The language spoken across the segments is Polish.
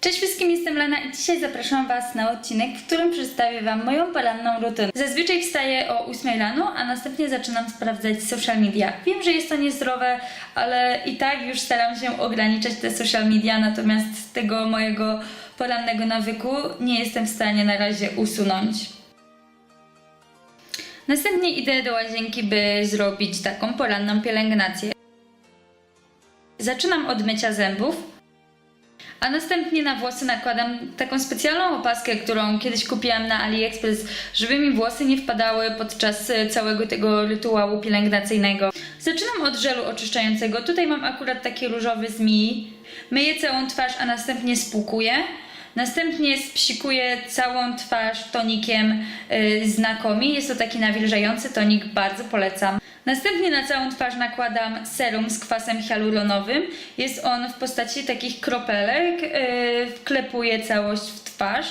Cześć wszystkim, jestem Lena i dzisiaj zapraszam Was na odcinek, w którym przedstawię Wam moją poranną rutynę. Zazwyczaj wstaję o 8 rano, a następnie zaczynam sprawdzać social media. Wiem, że jest to niezdrowe, ale i tak już staram się ograniczać te social media, natomiast tego mojego porannego nawyku nie jestem w stanie na razie usunąć. Następnie idę do łazienki, by zrobić taką poranną pielęgnację. Zaczynam od mycia zębów, a następnie na włosy nakładam taką specjalną opaskę, którą kiedyś kupiłam na AliExpress, żeby mi włosy nie wpadały podczas e, całego tego rytuału pielęgnacyjnego. Zaczynam od żelu oczyszczającego. Tutaj mam akurat taki różowy z Mi. Myję całą twarz, a następnie spłukuję. Następnie spsikuję całą twarz tonikiem y, z Nakomi. Jest to taki nawilżający tonik, bardzo polecam. Następnie na całą twarz nakładam serum z kwasem hialuronowym. Jest on w postaci takich kropelek. y, Wklepuję całość w twarz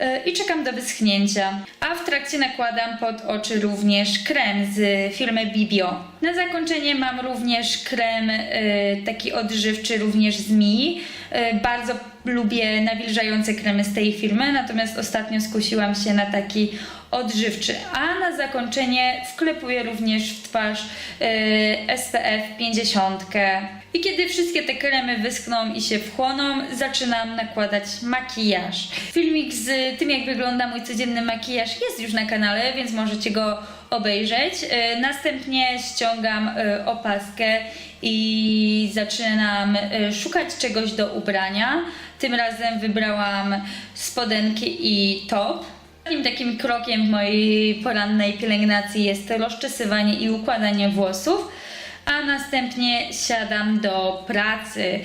y, i czekam do wyschnięcia. A w trakcie nakładam pod oczy również krem z firmy Bibio. Na zakończenie mam również krem y, taki odżywczy również z Mi. Y, Bardzo lubię nawilżające kremy z tej firmy, natomiast ostatnio skusiłam się na taki odżywczy. A na zakończenie wklepuję również w twarz y, SPF 50. I kiedy wszystkie te kremy wyschną i się wchłoną, zaczynam nakładać makijaż. Filmik z tym, jak wygląda mój codzienny makijaż jest już na kanale, więc możecie go obejrzeć. Y, Następnie ściągam y, opaskę i zaczynam y, szukać czegoś do ubrania. Tym razem wybrałam spodenki i top. Ostatnim takim krokiem w mojej porannej pielęgnacji jest rozczesywanie i układanie włosów, a następnie siadam do pracy.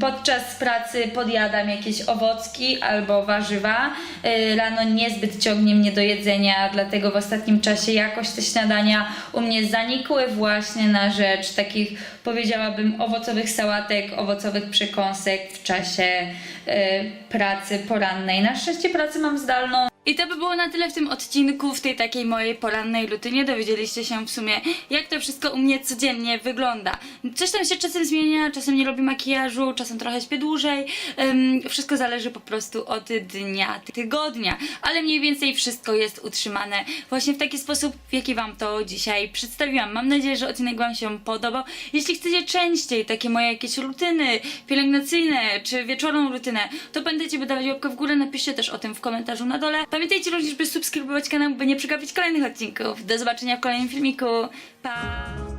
Podczas pracy podjadam jakieś owocki albo warzywa. Yy, Rano niezbyt ciągnie mnie do jedzenia, dlatego w ostatnim czasie jakoś te śniadania u mnie zanikły właśnie na rzecz takich, powiedziałabym, owocowych sałatek, owocowych przekąsek w czasie yy, pracy porannej. Na szczęście pracy mam zdalną. I to by było na tyle w tym odcinku, w tej takiej mojej porannej rutynie. Dowiedzieliście się w sumie, jak to wszystko u mnie codziennie wygląda. Coś tam się czasem zmienia, czasem nie robię makijażu, czasem trochę śpię dłużej. Ym, wszystko zależy po prostu od dnia, tygodnia, ale mniej więcej wszystko jest utrzymane właśnie w taki sposób, w jaki Wam to dzisiaj przedstawiłam. Mam nadzieję, że odcinek Wam się podobał. Jeśli chcecie częściej takie moje jakieś rutyny pielęgnacyjne, czy wieczorną rutynę, to pamiętajcie, by dawać łapkę w górę, napiszcie też o tym w komentarzu na dole. Pamiętajcie również, by subskrybować kanał, by nie przegapić kolejnych odcinków. Do zobaczenia w kolejnym filmiku. Pa!